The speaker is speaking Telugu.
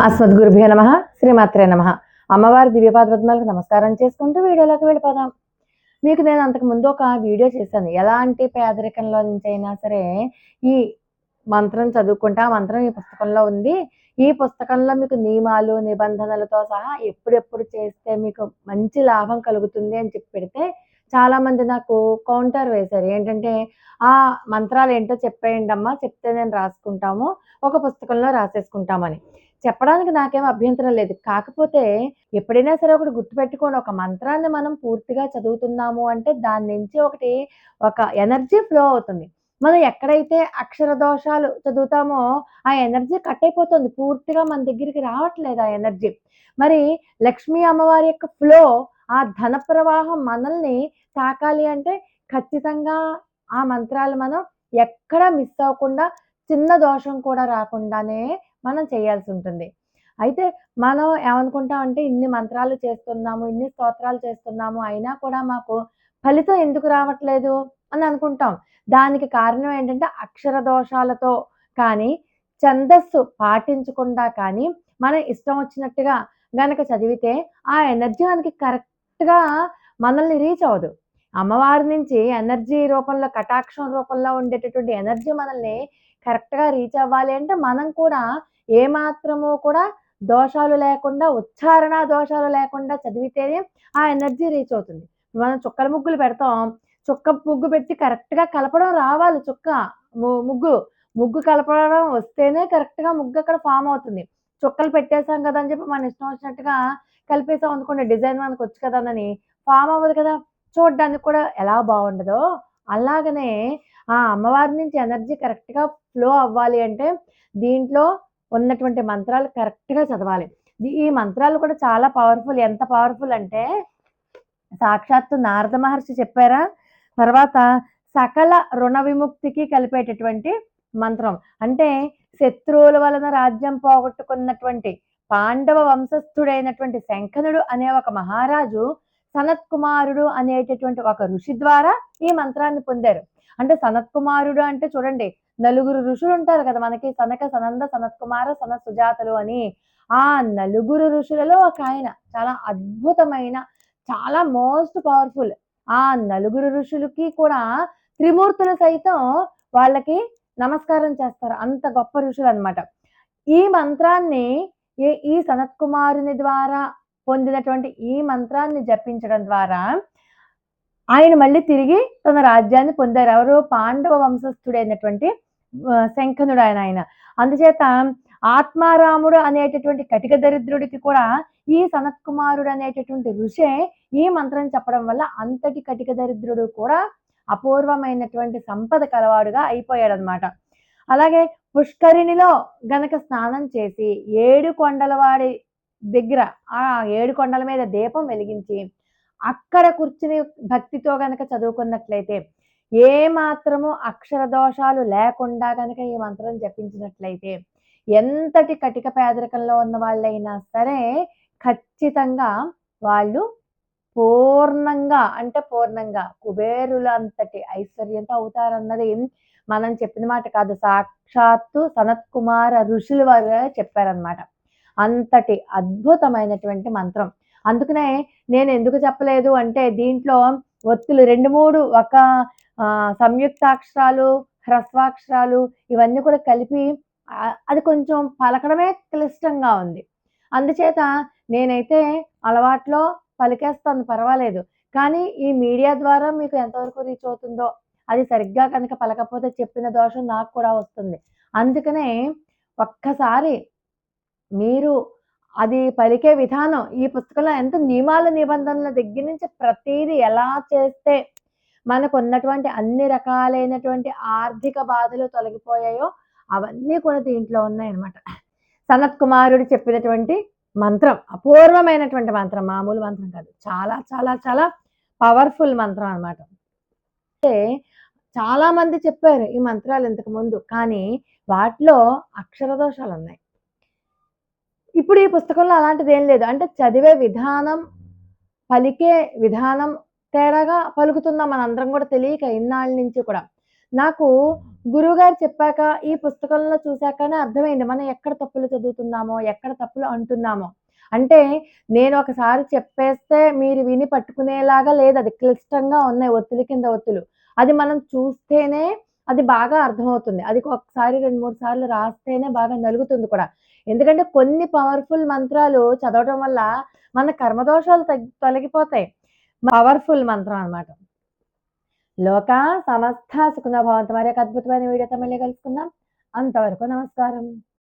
అస్మద్గురుభ్యో నమ శ్రీమాత్రే నమ. అమ్మవారి దివ్యపాద పద్మాలకు నమస్కారం చేసుకుంటూ వీడియోలోకి వెళ్ళిపోదాం. మీకు నేను అంతకు ముందు ఒక వీడియో చేశాను. ఎలాంటి పేదరికంలో నుంచి అయినా సరే ఈ మంత్రం చదువుకుంటే ఆ మంత్రం ఈ పుస్తకంలో ఉంది. ఈ పుస్తకంలో మీకు నియమాలు నిబంధనలతో సహా ఎప్పుడెప్పుడు చేస్తే మీకు మంచి లాభం కలుగుతుంది అని చెప్పి పెడితే చాలామంది నాకు కౌంటర్ వేశారు. ఏంటంటే ఆ మంత్రాలు ఏంటో చెప్పేయండి అమ్మా చెప్తే నేను రాసుకుంటాము ఒక పుస్తకంలో రాసేసుకుంటామని. చెప్పడానికి నాకేం అభ్యంతరం లేదు. కాకపోతే ఎప్పుడైనా సరే ఒకటి గుర్తుపెట్టుకోండి. ఒక మంత్రాన్ని మనం పూర్తిగా చదువుతున్నాము అంటే దాని నుంచి ఒకటి ఒక ఎనర్జీ ఫ్లో అవుతుంది. మనం ఎక్కడైతే అక్షర దోషాలు చదువుతామో ఆ ఎనర్జీ కట్ అయిపోతుంది. పూర్తిగా మన దగ్గరికి రావట్లేదు ఆ ఎనర్జీ. మరి లక్ష్మీ అమ్మవారి యొక్క ఫ్లో ఆ ధన ప్రవాహం మనల్ని తాకాలి అంటే ఖచ్చితంగా ఆ మంత్రాలు మనం ఎక్కడా మిస్ అవ్వకుండా చిన్న దోషం కూడా రాకుండానే మనం చేయాల్సి ఉంటుంది. అయితే మనం ఏమనుకుంటాం అంటే ఇన్ని మంత్రాలు చేస్తున్నాము ఇన్ని స్తోత్రాలు చేస్తున్నాము అయినా కూడా మాకు ఫలితం ఎందుకు రావట్లేదు అని అనుకుంటాం. దానికి కారణం ఏంటంటే అక్షర దోషాలతో కానీ ఛందస్సు పాటించకుండా కానీ మనం ఇష్టం వచ్చినట్టుగా గనక చదివితే ఆ ఎనర్జీ మనకి కరెక్ట్గా మనల్ని రీచ్ అవ్వదు. అమ్మవారి నుంచి ఎనర్జీ రూపంలో కటాక్షం రూపంలో ఉండేటటువంటి ఎనర్జీ మనల్ని కరెక్ట్గా రీచ్ అవ్వాలి అంటే మనం కూడా ఏమాత్రము కూడా దోషాలు లేకుండా ఉచ్చారణ దోషాలు లేకుండా చదివితేనే ఆ ఎనర్జీ రీచ్ అవుతుంది. మనం చుక్కల ముగ్గులు పెడతాం చుక్క ముగ్గు పెట్టి కరెక్ట్గా కలపడం రావాలి. చుక్క ము- ముగ్గు ముగ్గు కలపడం వస్తేనే కరెక్ట్గా ముగ్గు అక్కడ ఫామ్ అవుతుంది. చుక్కలు పెట్టేసాం కదా అని చెప్పి మన ఇష్టం వచ్చినట్టుగా కలిపేసాం అనుకోండి డిజైన్ మనకు వచ్చు కదా అని ఫామ్ అవ్వదు కదా. చూడడానికి కూడా ఎలా బాగుండదో అలాగనే ఆ అమ్మవారి నుంచి ఎనర్జీ కరెక్ట్గా ఫ్లో అవ్వాలి అంటే దీంట్లో ఉన్నటువంటి మంత్రాలు కరెక్ట్గా చదవాలి. ఈ మంత్రాలు కూడా చాలా పవర్ఫుల్ ఎంత పవర్ఫుల్ అంటే సాక్షాత్తు నారద మహర్షి చెప్పారా? తర్వాత సకల రుణ విముక్తికి కలిపేటటువంటి మంత్రం. అంటే శత్రువుల వలన రాజ్యం పోగొట్టుకున్నటువంటి పాండవ వంశస్థుడైనటువంటి శంఖనుడు అనే ఒక మహారాజు సనత్ కుమారుడు అనేటటువంటి ఒక ఋషి ద్వారా ఈ మంత్రాన్ని పొందారు. అంటే సనత్ కుమారుడు అంటే చూడండి నలుగురు ఋషులు ఉంటారు కదా మనకి సనక సనంద సనత్ కుమార సన సుజాతలు అని. ఆ నలుగురు ఋషులలో ఒక ఆయన చాలా అద్భుతమైన చాలా మోస్ట్ పవర్ఫుల్. ఆ నలుగురు ఋషులకి కూడా త్రిమూర్తులు సైతం వాళ్ళకి నమస్కారం చేస్తారు. అంత గొప్ప ఋషులు అన్నమాట ఈ మంత్రాన్ని ఈ- ఈ సనత్ కుమారుని ద్వారా పొందినటువంటి ఈ మంత్రాన్ని జపించడం ద్వారా ఆయన మళ్ళీ తిరిగి తన రాజ్యాన్ని పొందారు. ఎవరు పాండవ వంశస్థుడైనటువంటి శంఖనుడు ఆయన ఆయన. అందుచేత ఆత్మారాముడు అనేటటువంటి కటిక దరిద్రుడికి కూడా ఈ సనత్ కుమారుడు అనేటటువంటి ఋషే ఈ మంత్రం చెప్పడం వల్ల అంతటి కటిక దరిద్రుడు కూడా అపూర్వమైనటువంటి సంపద కలవాడుగా అయిపోయాడనమాట అలాగే పుష్కరిణిలో గనక స్నానం చేసి ఏడు కొండల వాడి దగ్గర ఆ ఏడు కొండల మీద దీపం వెలిగించి అక్కడ కూర్చుని భక్తితో గనక చదువుకున్నట్లయితే ఏ మాత్రము అక్షర దోషాలు లేకుండా కనుక ఈ మంత్రం జపించినట్లయితే ఎంతటి కటిక పేదరికంలో ఉన్న వాళ్ళైనా సరే ఖచ్చితంగా వాళ్ళు పూర్ణంగా అంటే పూర్ణంగా కుబేరులంతటి ఐశ్వర్యంతో అవుతారన్నది మనం చెప్పిన మాట కాదు. సాక్షాత్తు సనత్ కుమార ఋషుల వారు చెప్పారనమాట అంతటి అద్భుతమైనటువంటి మంత్రం. అందుకనే నేను ఎందుకు చెప్పలేదు అంటే దీంట్లో ఒత్తులు రెండు మూడు ఒక సంయుక్తాక్షరాలు హ్రస్వాక్షరాలు ఇవన్నీ కూడా కలిపి అది కొంచెం పలకడమే క్లిష్టంగా ఉంది. అందుచేత నేనైతే అలవాట్లో పలికేస్తాను పర్వాలేదు. కానీ ఈ మీడియా ద్వారా మీకు ఎంతవరకు రీచ్ అవుతుందో అది సరిగ్గా కనుక పలకపోతే చెప్పిన దోషం నాకు కూడా వస్తుంది. అందుకనే ఒక్కసారి మీరు అది పలికే విధానం ఈ పుస్తకంలో ఎంత నియమాల నిబంధనల దగ్గర నుంచి ప్రతిదీ ఎలా చేస్తే మనకు ఉన్నటువంటి అన్ని రకాలైనటువంటి ఆర్థిక బాధలు తొలగిపోయాయో అవన్నీ కూడా దీంట్లో ఉన్నాయన్నమాట. సనత్ కుమారుడు చెప్పినటువంటి మంత్రం అపూర్వమైనటువంటి మంత్రం మామూలు మంత్రం కాదు చాలా చాలా చాలా పవర్ఫుల్ మంత్రం అనమాట అంటే చాలా మంది చెప్పారు ఈ మంత్రాలు ఇంతకు ముందు కానీ వాటిలో అక్షర దోషాలు ఉన్నాయి ఇప్పుడు ఈ పుస్తకంలో అలాంటిది ఏం లేదు. అంటే చదివే విధానం పలికే విధానం తేడాగా పలుకుతున్నాం మనందరం కూడా తెలియక ఇన్నాళ్ళ నుంచి కూడా. నాకు గురువుగారు చెప్పాక ఈ పుస్తకంలో చూశాకనే అర్థమైంది. మనం ఎక్కడ తప్పులు చదువుతున్నామో ఎక్కడ తప్పులు అంటున్నామో. అంటే నేను ఒకసారి చెప్పేస్తే మీరు విని పట్టుకునేలాగా లేదు. అది క్లిష్టంగా ఉన్నాయి ఒత్తులు కింద ఒత్తులు. అది మనం చూస్తేనే అది బాగా అర్థమవుతుంది. అది ఒకసారి రెండు మూడు సార్లు రాస్తేనే బాగా నలుగుతుంది కూడా. ఎందుకంటే కొన్ని పవర్ఫుల్ మంత్రాలు చదవడం వల్ల మన కర్మదోషాలు తగ్గి తొలగిపోతాయి. పవర్ఫుల్ మంత్రం అన్నమాట. లోక సమస్త సుఖన భవంతు. మరి ఒక అద్భుతమైన వీడియోతో మళ్ళీ కలుసుకుందాం. అంతవరకు నమస్కారం.